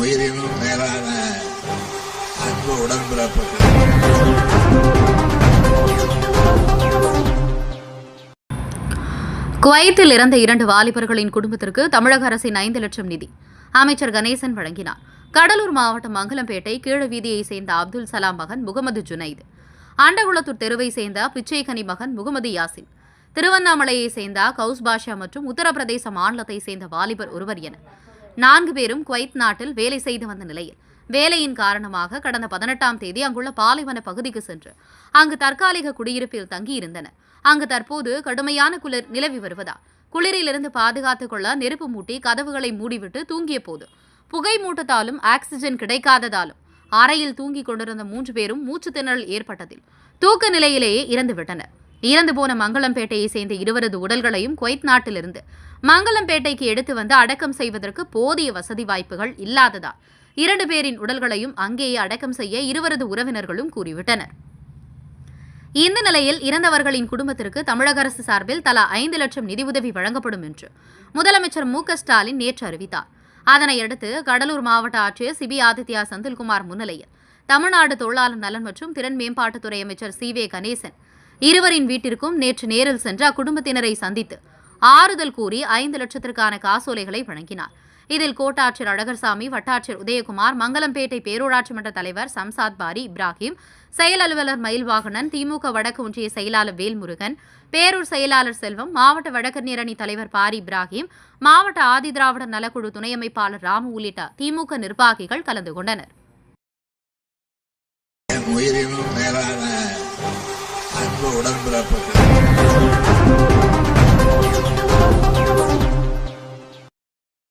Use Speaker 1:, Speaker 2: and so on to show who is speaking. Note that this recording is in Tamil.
Speaker 1: உயிரினும் மேலான அன்பு உடன்பிறப்பு
Speaker 2: குவைத்தில் இறந்த இரண்டு வாலிபர்களின் குடும்பத்திற்கு தமிழக அரசின் ஐந்து லட்சம் நிதி. அமைச்சர் கணேசன் வழங்கினார். கடலூர் மாவட்டம் மங்கலம்பேட்டை கீழ வீதியை சேர்ந்த அப்துல் சலாம் மகன் முகமது ஜுனைத். ஆண்டகுளத்தூர் தெருவை சேர்ந்த பிச்சைகனி மகன் முகமது யாசின். திருவண்ணாமலையை சேர்ந்த கவுஸ் பாஷா மற்றும் உத்தரப்பிரதேச மாநிலத்தை சேர்ந்த வாலிபர் ஒருவர் என நான்கு பேரும் குவைத் நாட்டில் வேலை செய்து வந்த நிலையில். வேலையின் காரணமாக கடந்த பதினெட்டாம் தேதி அங்குள்ள பாலைவன பகுதிக்கு சென்று அங்கு தற்காலிக குடியிருப்பில் தங்கியிருந்தனர் அங்கு தற்போது கடுமையான குளிர் நிலவி வருவதால் குளிரிலிருந்து பாதுகாத்துக் கொள்ள நெருப்பு மூட்டி கதவுகளை மூடிவிட்டு தூங்கிய போது புகை மூட்டத்தாலும் ஆக்சிஜன் கிடைக்காததாலும் அறையில் தூங்கிக் கொண்டிருந்த மூன்று பேரும் மூச்சு திணறல் ஏற்பட்டதில் தூக்க நிலையிலேயே இறந்துவிட்டனர். இறந்து போன மங்களம்பேட்டையை சேர்ந்த இருவரது உடல்களையும் குவைத் நாட்டிலிருந்து மங்களம்பேட்டைக்கு எடுத்து வந்து அடக்கம் செய்வதற்கு போதிய வசதி வாய்ப்புகள் இல்லாததால் இரண்டு பேரின் உடல்களையும் அங்கேயே அடக்கம் செய்ய இருவரது உறவினர்களும் கூறிவிட்டனர். இந்த நிலையில் இறந்தவர்களின் குடும்பத்திற்கு தமிழக அரசு சார்பில் தலா ஐந்து லட்சம் நிதியுதவி வழங்கப்படும் என்று முதலமைச்சர் மு ஸ்டாலின் நேற்று அறிவித்தார். அதனையடுத்து கடலூர் மாவட்ட ஆட்சியர் சிபி ஆதித்யா செந்தில்குமார் முன்னிலையில் தமிழ்நாடு தொழிலாளர் நலன் மற்றும் திறன் மேம்பாட்டுத்துறை அமைச்சர் சி வே கணேசன் இருவரின் வீட்டிற்கும் நேற்று நேரில் சென்று அக்குடும்பத்தினரை சந்தித்து ஆறுதல் கூறி ஐந்து லட்சத்திற்கான காசோலைகளை வழங்கினார். இதில் கோட்டாட்சியர் அழகர்சாமி வட்டாட்சியர் உதயகுமார் மங்கலம்பேட்டை பேரூராட்சி மன்ற தலைவர் சம்சாத் பாரி இப்ராஹிம் செயல் அலுவலர் மயில்வாகனன் திமுக வடக்கு ஒன்றிய செயலாளர் வேல்முருகன் பேரூர் செயலாளர் செல்வம் மாவட்ட வழக்கறிஞர் அணி தலைவர் பாரி இப்ராஹிம் மாவட்ட ஆதிதிராவிடர் நலக்குழு துணை அமைப்பாளர் ராமு உள்ளிட்ட திமுக நிர்வாகிகள் கலந்து கொண்டனர்.
Speaker 1: அன்பு உடன்பிறப்புகள்